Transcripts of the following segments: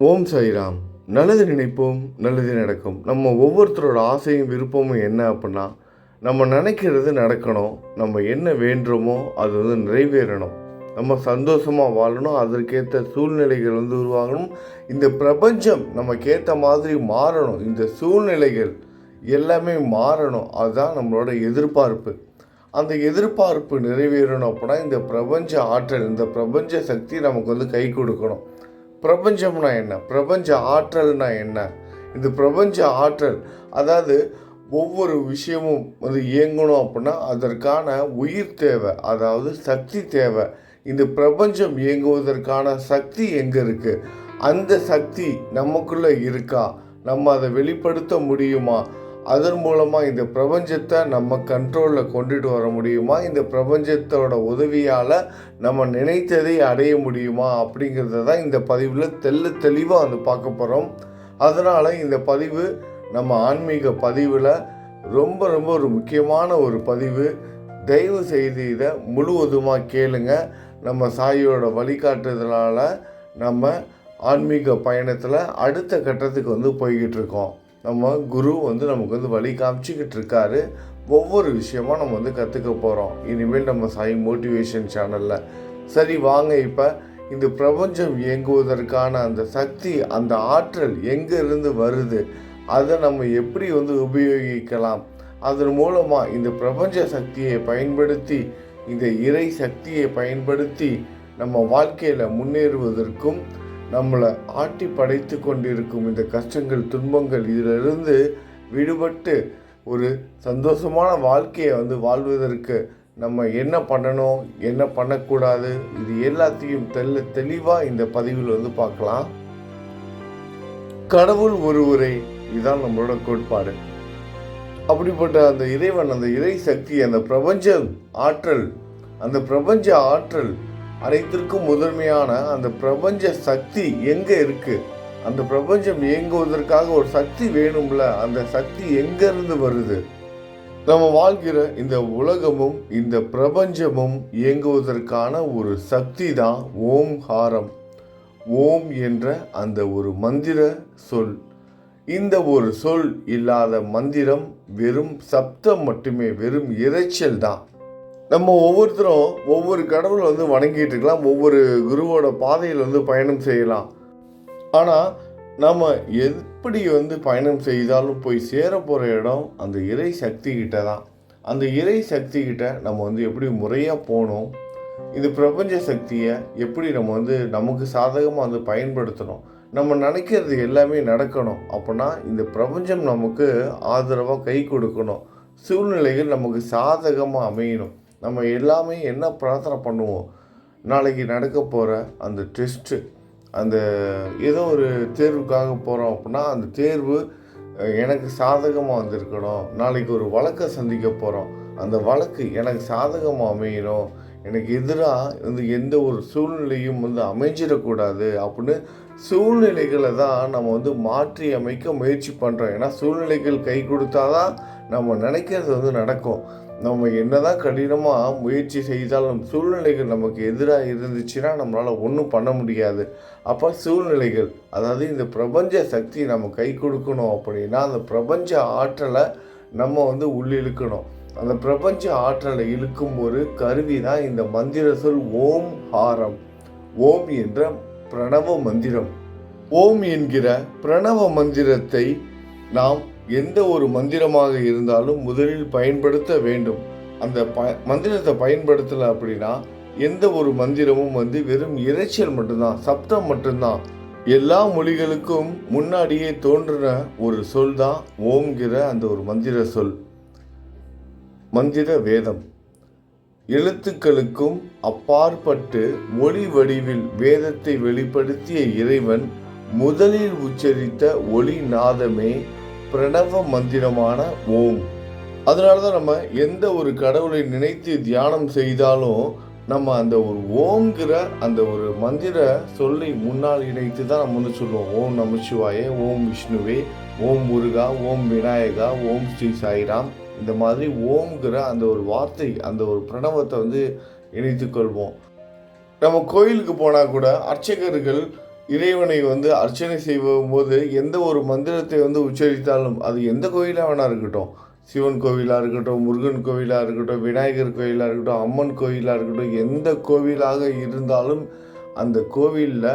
ஓம் சாய்ராம். நல்லது நினைப்போம் நல்லது நடக்கும். நம்ம ஒவ்வொருத்தரோட ஆசையும் விருப்பமும் என்ன அப்படின்னா நம்ம நினைக்கிறது நடக்கணும். நம்ம என்ன வேண்டுமோ அது வந்து நிறைவேறணும். நம்ம சந்தோஷமாக வாழணும். அதற்கேற்ற சூழ்நிலைகள் வந்து உருவாகணும். இந்த பிரபஞ்சம் நமக்கேற்ற மாதிரி மாறணும். இந்த சூழ்நிலைகள் எல்லாமே மாறணும். அதுதான் நம்மளோட எதிர்பார்ப்பு. அந்த எதிர்பார்ப்பு நிறைவேறணும் அப்படின்னா இந்த பிரபஞ்ச ஆற்றல் இந்த பிரபஞ்ச சக்தி நமக்கு வந்து கை கொடுக்கணும். பிரபஞ்சம்னா என்ன? பிரபஞ்ச ஆற்றல்னா என்ன? இந்த பிரபஞ்ச ஆற்றல் அதாவது ஒவ்வொரு விஷயமும் வந்து இயங்கணும் அப்படின்னா அதற்கான உயிர் தேவை அதாவது சக்தி தேவை. இந்த பிரபஞ்சம் இயங்குவதற்கான சக்தி எங்கே இருக்குது அந்த சக்தி நமக்குள்ளே இருக்கா? நம்ம அதை வெளிப்படுத்த முடியுமா? அதன் மூலமாக இந்த பிரபஞ்சத்தை நம்ம கண்ட்ரோலில் கொண்டுட்டு வர முடியுமா? இந்த பிரபஞ்சத்தோட உதவியால் நம்ம நினைத்ததை அடைய முடியுமா? அப்படிங்கிறத தான் இந்த பதிவில் தெல்ல தெளிவாக வந்து பார்க்க போகிறோம் அதனால் இந்த பதிவு நம்ம ஆன்மீக பதிவில் ரொம்ப ரொம்ப ஒரு முக்கியமான ஒரு பதிவு. தயவு செய்து இதை முழுவதுமாக கேளுங்க. நம்ம சாயோட வழிகாட்டுதலால் நம்ம ஆன்மீக பயணத்தில் அடுத்த கட்டத்துக்கு வந்து போய்கிட்டு இருக்கோம். நம்ம குரு வந்து நமக்கு வந்து வழி காமிச்சிக்கிட்டு இருக்காரு. ஒவ்வொரு விஷயமா நம்ம வந்து கற்றுக்க போகிறோம் இனிமேல் நம்ம சாய் மோட்டிவேஷன் சேனலில். சரி வாங்க இப்போ இந்த பிரபஞ்சம் இயங்குவதற்கான அந்த சக்தி அந்த ஆற்றல் எங்கேருந்து வருது? அதை நம்ம எப்படி வந்து உபயோகிக்கலாம்? அதன் மூலமாக இந்த பிரபஞ்ச சக்தியை பயன்படுத்தி இந்த இறை சக்தியை பயன்படுத்தி நம்ம வாழ்க்கையில் முன்னேறுவதற்கும் நம்மளை ஆட்டி படைத்து கொண்டிருக்கும் இந்த கஷ்டங்கள் துன்பங்கள் இதிலிருந்து விடுபட்டு ஒரு சந்தோஷமான வாழ்க்கையை வந்து வாழ்வதற்கு நம்ம என்ன பண்ணணும் என்ன பண்ணக்கூடாது இது எல்லாத்தையும் தெல்ல தெளிவாக இந்த பதிவில் வந்து பார்க்கலாம். கடவுள் ஒருவரை இதுதான் நம்மளோட கோட்பாடு. அப்படிப்பட்ட அந்த இறைவன் அந்த இறை சக்தி அந்த பிரபஞ்ச ஆற்றல் அந்த பிரபஞ்ச ஆற்றல் அனைத்திற்கும் முதன்மையான அந்த பிரபஞ்ச சக்தி எங்கே இருக்குது அந்த பிரபஞ்சம் இயங்குவதற்காக ஒரு சக்தி வேணும்ல? அந்த சக்தி எங்கேருந்து வருது? நம்ம வாழ்கிற இந்த உலகமும் இந்த பிரபஞ்சமும் இயங்குவதற்கான ஒரு சக்தி தான் ஓம் ஹாரம். ஓம் என்ற அந்த ஒரு மந்திர சொல். இந்த ஒரு சொல் இல்லாத மந்திரம் வெறும் சப்தம் மட்டுமே வெறும் இரைச்சல் தான். நம்ம ஒவ்வொருத்தரும் ஒவ்வொரு கடவுளை வந்து வணங்கிட்டு இருக்கலாம் ஒவ்வொரு குருவோட பாதையில் வந்து பயணம் செய்யலாம். ஆனால் நம்ம எப்படி வந்து பயணம் செய்தாலும் போய் சேர போகிற இடம் அந்த இறை சக்தி கிட்ட தான். அந்த இறை சக்தி கிட்ட நம்ம வந்து எப்படி முறையாக போகணும் இந்த பிரபஞ்ச சக்தியை எப்படி நம்ம வந்து நமக்கு சாதகமாக வந்து பயன்படுத்தணும் நம்ம நினைக்கிறது எல்லாமே நடக்கணும் அப்படின்னா இந்த பிரபஞ்சம் நமக்கு ஆதரவாக கை கொடுக்கணும். சூழ்நிலைகள் நமக்கு சாதகமாக அமையணும். நம்ம எல்லாமே என்ன பிரார்த்தனை பண்ணுவோம்? நாளைக்கு நடக்க போகிற அந்த டெஸ்ட்டு அந்த ஏதோ ஒரு தேர்வுக்காக போகிறோம் அப்படின்னா அந்த தேர்வு எனக்கு சாதகமாக வந்திருக்கணும். நாளைக்கு ஒரு வழக்கை சந்திக்க போகிறோம் அந்த வழக்கு எனக்கு சாதகமாக அமையணும். எனக்கு எதிராக வந்து எந்த ஒரு சூழ்நிலையும் வந்து அமைஞ்சிடக்கூடாது அப்படின்னு சூழ்நிலைகளை தான் நம்ம வந்து மாற்றி அமைக்க முயற்சி பண்ணுறோம் ஏன்னா சூழ்நிலைகள் கை கொடுத்தாதான் நம்ம நினைக்கிறது வந்து நடக்கும். நம்ம என்னதான் கடினமாக முயற்சி செய்தாலும் சூழ்நிலைகள் நமக்கு எதிராக இருந்துச்சுன்னா நம்மளால் ஒன்றும் பண்ண முடியாது. அப்போ சூழ்நிலைகள் அதாவது இந்த பிரபஞ்ச சக்தி நம்ம கை கொடுக்கணும் அப்படின்னா அந்த பிரபஞ்ச ஆற்றலை நம்ம வந்து உள்ளிழுக்கணும். அந்த பிரபஞ்ச ஆற்றலை இழுக்கும் ஒரு கருவி தான் இந்த மந்திர சொல் ஓம் ஹாரம். ஓம் என்ற பிரணவ மந்திரம். ஓம் என்கிற பிரணவ மந்திரத்தை நாம் எந்த ஒரு மந்திரமாக இருந்தாலும் முதலில் பயன்படுத்த வேண்டும். அந்த ப மந்திரத்தை பயன்படுத்தலை அப்படின்னா எந்த ஒரு மந்திரமும் வந்து வெறும் இரைச்சல் மட்டும்தான் சப்தம் மட்டும்தான். எல்லா மொழிகளுக்கும் முன்னாடியே தோன்றின ஒரு சொல் தான் ஓம்கிற அந்த ஒரு மந்திர சொல். மந்திர வேதம். எழுத்துக்களுக்கும் அப்பாற்பட்டு ஒளி வடிவில் வேதத்தை வெளிப்படுத்திய இறைவன் முதலில் உச்சரித்த ஒளி நாதமே பிரணவ மந்திரமான ஓம். அதனால தான் நம்ம எந்த ஒரு கடவுளை நினைத்து தியானம் செய்தாலும் நம்ம அந்த ஒரு ஓம்ங்கிற அந்த ஒரு மந்திர சொல்லி முன்னால் இணைத்து தான் நம்ம வந்து சொல்லுவோம். ஓம் நமச்சிவாய ஓம் விஷ்ணுவே ஓம் முருகா ஓம் விநாயகா ஓம் ஸ்ரீ சாய்ராம். இந்த மாதிரி ஓம்ங்கிற அந்த ஒரு வார்த்தை அந்த ஒரு பிரணவத்தை வந்து இணைத்து கொள்வோம். நம்ம கோயிலுக்கு போனால் கூட அர்ச்சகர்கள் இறைவனை வந்து அர்ச்சனை செய்யும் போது எந்த ஒரு மந்திரத்தை வந்து உச்சரித்தாலும் அது எந்த கோயிலாக வேணா இருக்கட்டும். சிவன் கோவிலாக இருக்கட்டும் முருகன் கோவிலாக இருக்கட்டும் விநாயகர் கோவிலாக இருக்கட்டும் அம்மன் கோவிலாக இருக்கட்டும் எந்த கோவிலாக இருந்தாலும் அந்த கோவிலில்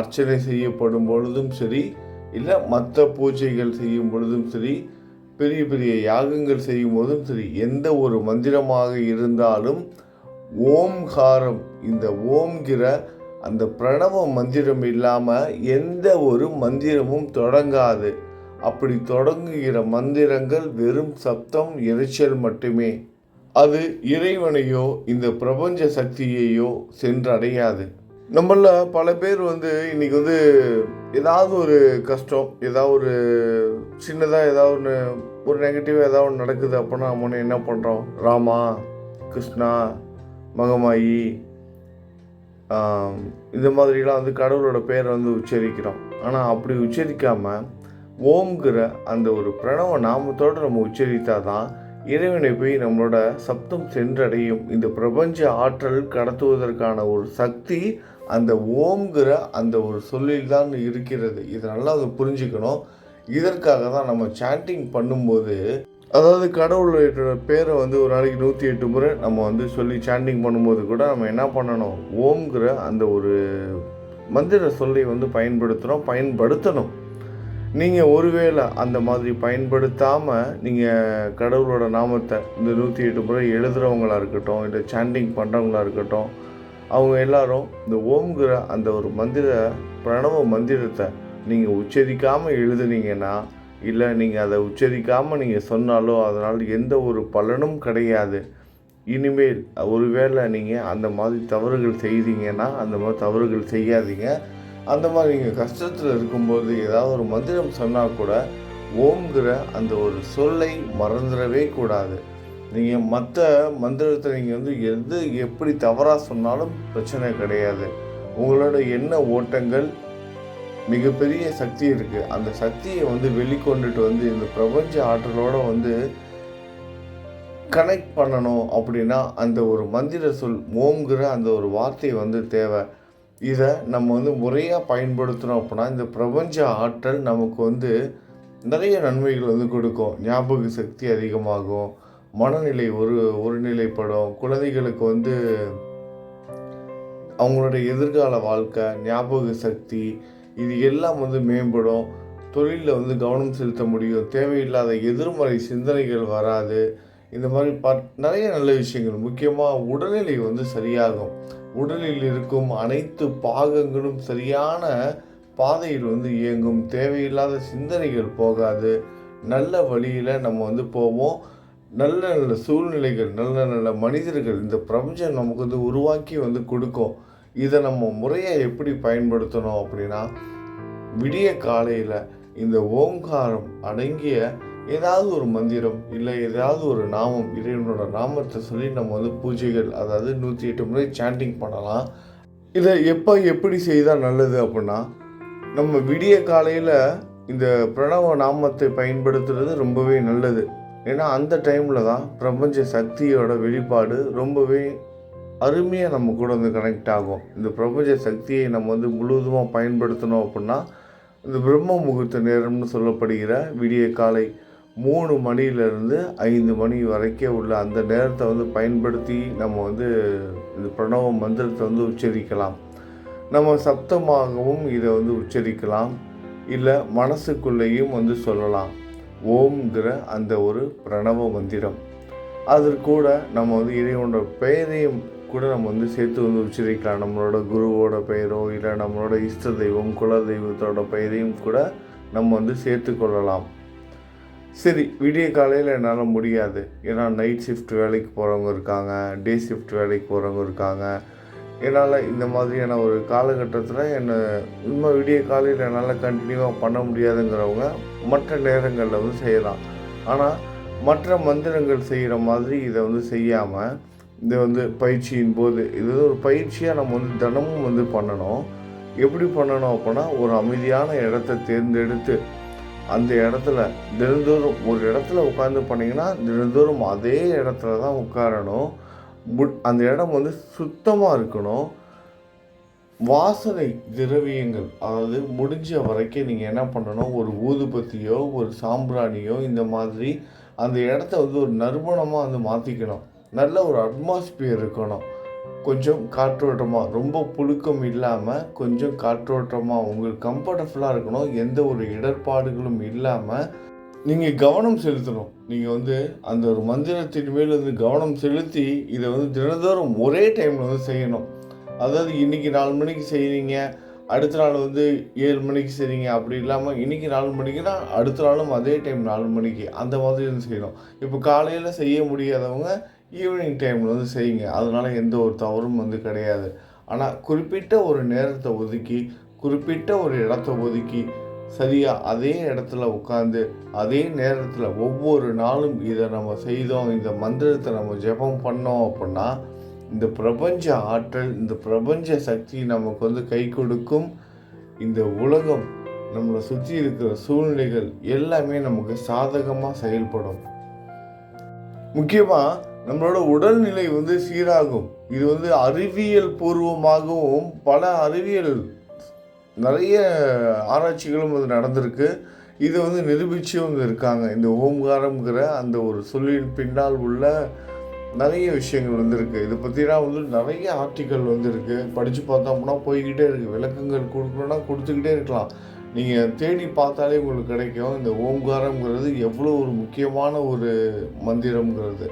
அர்ச்சனை செய்யப்படும் பொழுதும் சரி இல்லை மற்ற பூஜைகள் செய்யும் பொழுதும் சரி பெரிய பெரிய யாகங்கள் செய்யும் போதும் சரி எந்த ஒரு மந்திரமாக இருந்தாலும் ஓம்காரம் இந்த ஓம்கிற அந்த பிரணவ மந்திரம் இல்லாமல் எந்த ஒரு மந்திரமும் தொடங்காது. அப்படி தொடங்குகிற மந்திரங்கள் வெறும் சப்தம் இரைச்சல் மட்டுமே. அது இறைவனையோ இந்த பிரபஞ்ச சக்தியையோ சென்றடையாது. நம்மள பல பேர் வந்து இன்னைக்கு வந்து ஏதாவது ஒரு கஷ்டம் ஏதாவது ஒரு சின்னதாக ஏதாவது ஒன்று ஒரு நெகட்டிவாக ஏதாவது ஒன்று நடக்குது அப்படின்னா நம்ம என்ன பண்ணுறோம் ராமா கிருஷ்ணா மகமாயி இந்த மாதிரிலாம் வந்து கடவுளோட பேரை வந்து உச்சரிக்கிறோம். ஆனால் அப்படி உச்சரிக்காமல் ஓம்ங்கிற அந்த ஒரு பிரணவ நாமத்தோடு நம்ம உச்சரித்தாதான் இறைவனை போய் நம்மளோட சப்தம் சென்றடையும். இந்த பிரபஞ்ச ஆற்றல் கடத்துவதற்கான ஒரு சக்தி அந்த ஓம்ங்கிற அந்த ஒரு சொல்லில் தான் இருக்கிறது. இதை நல்லா அதை புரிஞ்சுக்கணும். இதற்காக தான் நம்ம சாண்டிங் பண்ணும்போது அதாவது கடவுளோட பேரை வந்து ஒரு நாளைக்கு நூற்றி எட்டு முறை நம்ம வந்து சொல்லி சாண்டிங் பண்ணும்போது கூட நம்ம என்ன பண்ணணும்? ஓம்ங்கிற அந்த ஒரு மந்திர சொல்லை வந்து பயன்படுத்துகிறோம் பயன்படுத்தணும். நீங்கள் ஒருவேளை அந்த மாதிரி பயன்படுத்தாமல் நீங்கள் கடவுளோட நாமத்தை இந்த நூற்றி எட்டு முறை எழுதுகிறவங்களா இருக்கட்டும் இல்லை சாண்டிங் பண்ணுறவங்களா இருக்கட்டும் அவங்க எல்லாரும் இந்த ஓம்ங்கிற அந்த ஒரு மந்திர பிரணவ மந்திரத்தை நீங்கள் உச்சரிக்காமல் எழுதுனீங்கன்னா இல்லை நீங்கள் அதை உச்சரிக்காமல் நீங்கள் சொன்னாலோ அதனால் எந்த ஒரு பலனும் கிடையாது. இனிமேல் ஒருவேளை நீங்கள் அந்த மாதிரி தவறுகள் செய்தீங்கன்னா அந்த மாதிரி தவறுகள் செய்யாதீங்க. அந்த மாதிரி நீங்கள் கஷ்டத்தில் இருக்கும்போது ஏதாவது ஒரு மந்திரம் சொன்னால் கூட ஓம்ங்கிற அந்த ஒரு சொல்லை மறந்துடவே கூடாது. நீங்கள் மற்ற மந்திரத்தை நீங்கள் வந்து எது எப்படி தவறாக சொன்னாலும் பிரச்சனை கிடையாது. உங்களோட எண்ண ஓட்டங்கள் மிகப்பெரிய சக்தி இருக்குது அந்த சக்தியை வந்து வெளிக்கொண்டுட்டு வந்து இந்த பிரபஞ்ச ஆற்றலோட வந்து கனெக்ட் பண்ணணும் அப்படின்னா அந்த ஒரு மந்திர சொல் ஓம்ங்கிற அந்த ஒரு வார்த்தை வந்து தேவை. இதை நம்ம வந்து முறையாக பயன்படுத்துகிறோம் அப்படின்னா இந்த பிரபஞ்ச ஆற்றல் நமக்கு வந்து நிறைய நன்மைகள் வந்து கொடுக்கும். ஞாபக சக்தி அதிகமாகும். மனநிலை ஒரு ஒருநிலைப்படும் குழந்தைகளுக்கு வந்து அவங்களுடைய எதிர்கால வாழ்க்கை ஞாபக சக்தி இது எல்லாம் வந்து மேம்படும். தொழிலில் வந்து கவனம் செலுத்த முடியும். தேவையில்லாத எதிர்மறை சிந்தனைகள் வராது. இந்த மாதிரி ப நிறைய நல்ல விஷயங்கள். முக்கியமாக உடல்நிலை வந்து சரியாகும். உடலில் இருக்கும் அனைத்து பாகங்களும் சரியான பாதையில் வந்து இயங்கும். தேவையில்லாத சிந்தனைகள் போகாது. நல்ல வழியில் நம்ம வந்து போவோம். நல்ல நல்ல சூழ்நிலைகள் நல்ல நல்ல மனிதர்கள் இந்த பிரபஞ்சம் நமக்கு வந்து உருவாக்கி வந்து கொடுக்கும். இதை நம்ம முறையாக எப்படி பயன்படுத்தணும் அப்படின்னா விடிய காலையில் இந்த ஓங்காரம் அடங்கிய ஏதாவது ஒரு மந்திரம் இல்லை ஏதாவது ஒரு நாமம் இறைவனோட நாமத்தை சொல்லி நம்ம வந்து பூஜைகள் அதாவது நூற்றி எட்டு முறை சாண்டிங் பண்ணலாம். இதை எப்போ எப்படி செய்தால் நல்லது அப்படின்னா நம்ம விடிய காலையில் இந்த பிரணவ நாமத்தை பயன்படுத்துறது ரொம்பவே நல்லது. ஏன்னா அந்த டைமில் தான் பிரபஞ்ச சக்தியோட வெளிப்பாடு ரொம்பவே அருமையாக நம்ம கூட வந்து கனெக்ட் ஆகும். இந்த பிரபஞ்ச சக்தியை நம்ம வந்து முழுவதுமாக பயன்படுத்தணும் அப்படின்னா இந்த பிரம்ம முகூர்த்த நேரம்னு சொல்லப்படுகிற விடிய காலை மூணு மணியிலிருந்து ஐந்து மணி வரைக்கும் உள்ள அந்த நேரத்தை வந்து பயன்படுத்தி நம்ம வந்து இந்த பிரணவ மந்திரத்தை வந்து உச்சரிக்கலாம். நம்ம சப்தமாகவும் இதை வந்து உச்சரிக்கலாம். இல்லை மனசுக்குள்ளேயும் வந்து சொல்லலாம். ஓம்ங்கிற அந்த ஒரு பிரணவ மந்திரம். அது கூட நம்ம வந்து இறைவனோட பெயரையும் கூட நம்ம வந்து சேர்த்து வந்து உச்சரிக்கலாம். நம்மளோட குருவோட பெயரோ இல்லை நம்மளோட இஷ்ட தெய்வம் குல தெய்வத்தோட பெயரையும் கூட நம்ம வந்து சேர்த்து கொள்ளலாம். சரி விடிய காலையில் என்னால் முடியாது. ஏன்னா நைட் ஷிஃப்ட் வேலைக்கு போகிறவங்க இருக்காங்க டே ஷிஃப்ட் வேலைக்கு போகிறவங்க இருக்காங்க. என்னால் இந்த மாதிரியான ஒரு காலகட்டத்தில் என்னை இன்னும் விடிய காலையில் என்னால் கண்டினியூவாக பண்ண முடியாதுங்கிறவங்க மற்ற நேரங்களில் வந்து செய்யலாம். ஆனால் மற்ற மந்திரங்கள் செய்கிற மாதிரி இதை வந்து செய்யாமல் இதை வந்து பயிற்சியின் போது இது வந்து ஒரு பயிற்சியாக நம்ம வந்து தினமும் வந்து பண்ணணும். எப்படி பண்ணணும் அப்படின்னா ஒரு அமைதியான இடத்த தேர்ந்தெடுத்து அந்த இடத்துல தினந்தோறும் ஒரு இடத்துல உட்காந்து பண்ணிங்கன்னா தினந்தோறும் அதே இடத்துல தான் உட்காரணும். புட் அந்த இடம் வந்து சுத்தமாக இருக்கணும். வாசனை திரவியங்கள் அதாவது முடிஞ்ச வரைக்கும் நீங்கள் என்ன பண்ணணும் ஒரு ஊதுபத்தியோ ஒரு சாம்பிராணியோ இந்த மாதிரி அந்த இடத்த வந்து ஒரு நறுமணமாக வந்து மாற்றிக்கணும் நல்ல ஒரு அட்மாஸ்பியர் இருக்கணும். கொஞ்சம் காற்றோட்டமாக ரொம்ப புழுக்கம் இல்லாமல் கொஞ்சம் காற்றோட்டமாக உங்களுக்கு கம்ஃபர்டபுளாக இருக்கணும். எந்த ஒரு இடர்பாடுகளும் இல்லாமல் நீங்கள் கவனம் செலுத்தணும். நீங்கள் வந்து அந்த ஒரு மந்திரத்தின் மேல் வந்து கவனம் செலுத்தி இதை வந்து தினந்தோறும் ஒரே டைமில் வந்து செய்யணும். அதாவது இன்றைக்கி நாலு மணிக்கு செய்கிறீங்க அடுத்த நாள் வந்து ஏழு மணிக்கு செய்கிறீங்க அப்படி இல்லாமல் இன்றைக்கி நாலு மணிக்குனா அடுத்த நாளும் அதே டைம் நாலு மணிக்கு. அந்த மாதிரி வந்து செய்யணும். இப்போ காலையில் செய்ய முடியாதவங்க ஈவினிங் டைமில் வந்து செய்யுங்க. அதனால் எந்த ஒரு தவறும் வந்து கிடையாது. ஆனால் குறிப்பிட்ட ஒரு நேரத்தை ஒதுக்கி குறிப்பிட்ட ஒரு இடத்த ஒதுக்கி சரியாக அதே இடத்துல உட்காந்து அதே நேரத்தில் ஒவ்வொரு நாளும் இதை நம்ம செய்தோம் இந்த மந்திரத்தை நம்ம ஜெபம் பண்ணோம் அப்படின்னா இந்த பிரபஞ்ச ஆற்றல் இந்த பிரபஞ்ச சக்தி நமக்கு வந்து கை கொடுக்கும். இந்த உலகம் நம்மளை சுற்றி இருக்கிற சூழ்நிலைகள் எல்லாமே நமக்கு சாதகமாக செயல்படும். முக்கியமாக நம்மளோட உடல்நிலை வந்து சீராகும். இது வந்து அறிவியல் பூர்வமாகவும் பல அறிவியல் நிறைய ஆராய்ச்சிகளும் வந்து நடந்திருக்கு. இதை வந்து நிரூபிச்சும் இருக்காங்க. இந்த ஓம்காரம்ங்கிற அந்த ஒரு சொல்லின் பின்னால் உள்ள நிறைய விஷயங்கள் வந்துருக்கு. இதை பற்றிலாம் வந்து நிறைய ஆர்டிக்கல் வந்துருக்கு. படித்து பார்த்தோம்னா போய்கிட்டே இருக்குது விளக்கங்கள் கொடுக்கணுன்னா கொடுத்துக்கிட்டே இருக்கலாம். நீங்கள் தேடி பார்த்தாலே உங்களுக்கு கிடைக்கும். இந்த ஓம்காரம்ங்கிறது எவ்வளோ ஒரு முக்கியமான ஒரு மந்திரம்ங்கிறது.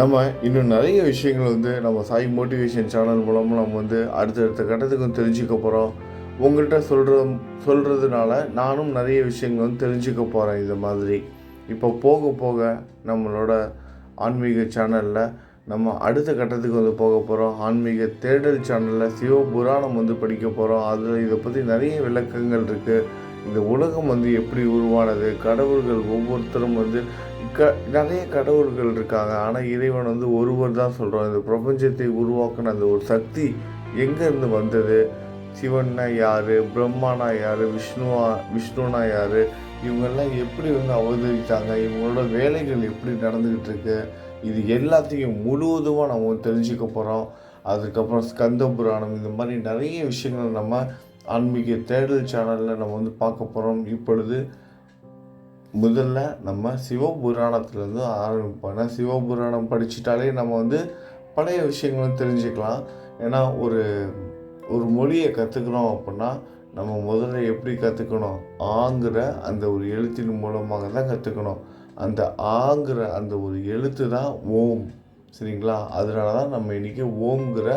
நம்ம இன்னும் நிறைய விஷயங்கள் வந்து நம்ம சாய் மோட்டிவேஷன் சேனல் மூலமாக நம்ம வந்து அடுத்தடுத்த கட்டத்துக்கும் தெரிஞ்சுக்க போகிறோம் உங்கள்கிட்ட சொல்கிற சொல்கிறதுனால நானும் நிறைய விஷயங்கள் வந்து தெரிஞ்சுக்க போகிறேன் இந்த மாதிரி. இப்போ போக போக நம்மளோட ஆன்மீக சேனலில் நம்ம அடுத்த கட்டத்துக்கு வந்து போக போகிறோம் ஆன்மீக தேடல் சேனலில் சிவபுராணம் வந்து படிக்க போகிறோம் அதில் இதை பற்றி நிறைய விளக்கங்கள் இருக்குது இந்த உலகம் வந்து எப்படி உருவானது? கடவுள்கள் ஒவ்வொருத்தரும் வந்து க நிறைய கடவுள்கள் இருக்காங்க. ஆனால் இறைவன் வந்து ஒருவர் தான் சொல்கிறோம் இந்த பிரபஞ்சத்தை உருவாக்கின அந்த ஒரு சக்தி எங்கேருந்து வந்தது? சிவன்னா யார்? பிரம்மானா யார்? விஷ்ணுவா விஷ்ணுனா யார்? இவங்கெல்லாம் எப்படி வந்து அவதரித்தாங்க இவங்களோட வேலைகள் எப்படி நடந்துக்கிட்டு இருக்கு இது எல்லாத்தையும் முழுவதுமாக நம்ம தெரிஞ்சுக்க போகிறோம் அதுக்கப்புறம் ஸ்கந்த புராணம் இந்த மாதிரி நிறைய விஷயங்கள் நம்ம ஆன்மீக தேடல் சேனலில் நம்ம வந்து பார்க்க போகிறோம் இப்பொழுது முதல்ல நம்ம சிவபுராணத்துலேருந்து ஆரம்பிப்போம். ஏன்னா சிவபுராணம் படிச்சிட்டாலே நம்ம வந்து பழைய விஷயங்களும் தெரிஞ்சுக்கலாம். ஏன்னா ஒரு ஒரு மொழியை கற்றுக்கிறோம் அப்படின்னா நம்ம முதல்ல எப்படி கற்றுக்கணும் ஆங்கிற அந்த ஒரு எழுத்தின் மூலமாக தான் கற்றுக்கணும் அந்த ஆங்கிற அந்த ஒரு எழுத்து தான் ஓம். சரிங்களா? அதனால தான் நம்ம இன்றைக்கி ஓம்ங்கிற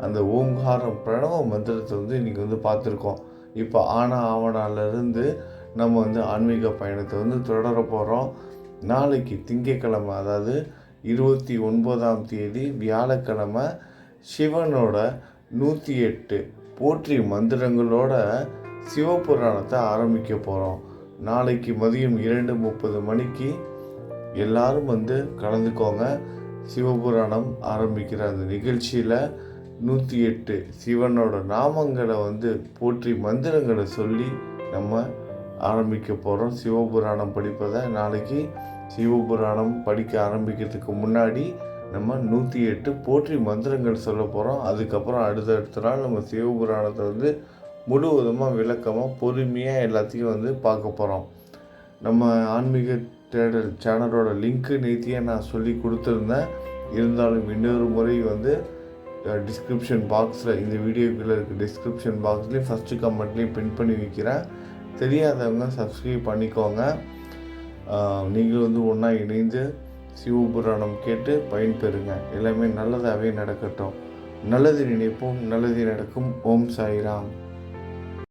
அந்த ஓங்காரம் பிரணவ மந்திரத்தை வந்து இன்றைக்கி வந்து பார்த்துருக்கோம். இப்போ ஆனா ஆவணாலேருந்து நம்ம வந்து ஆன்மீக பயணத்தை வந்து தொடர போகிறோம் நாளைக்கு திங்கக்கிழமை அதாவது இருபத்தி ஒன்பதாம் தேதி வியாழக்கிழமை சிவனோட நூற்றி எட்டு போற்றி மந்திரங்களோட சிவபுராணத்தை ஆரம்பிக்க போகிறோம் நாளைக்கு மதியம் இரண்டு முப்பது மணிக்கு எல்லாரும் வந்து கலந்துக்கோங்க. சிவபுராணம் ஆரம்பிக்கிற அந்த நிகழ்ச்சியில் நூற்றி எட்டு சிவனோட நாமங்களை வந்து போற்றி மந்திரங்களை சொல்லி நம்ம ஆரம்பிக்க போகிறோம் சிவபுராணம் படிப்பதை நாளைக்கு சிவபுராணம் படிக்க ஆரம்பிக்கிறதுக்கு முன்னாடி நம்ம நூற்றி எட்டு போற்றி மந்திரங்கள் சொல்ல போகிறோம் அதுக்கப்புறம் அடுத்தடுத்த நாள் நம்ம சிவபுராணத்தை வந்து முழுவதுமாக விளக்கமாக பொறுமையாக எல்லாத்தையும் வந்து பார்க்க போகிறோம் நம்ம ஆன்மீக தேடல் சேனலோட லிங்க்கு நேற்றியே நான் சொல்லி கொடுத்துருந்தேன். இருந்தாலும் இன்னொரு முறை வந்து டிஸ்கிரிப்ஷன் பாக்ஸில் இந்த வீடியோக்குள்ளே இருக்க டிஸ்கிரிப்ஷன் பாக்ஸ்லேயும் ஃபஸ்ட்டு கமெண்ட்லேயும் பின் பண்ணி வைக்கிறேன். தெரியாதவங்க சப்ஸ்கிரைப் பண்ணிக்கோங்க. நீங்களும் வந்து ஒன்றா இணைந்து சிவபுராணம் கேட்டு பயன்பெறுங்க. எல்லாமே நல்லதாகவே நடக்கட்டும். நல்லது நினைப்போம் நல்லது நடக்கும். ஓம் சாய்ராம்.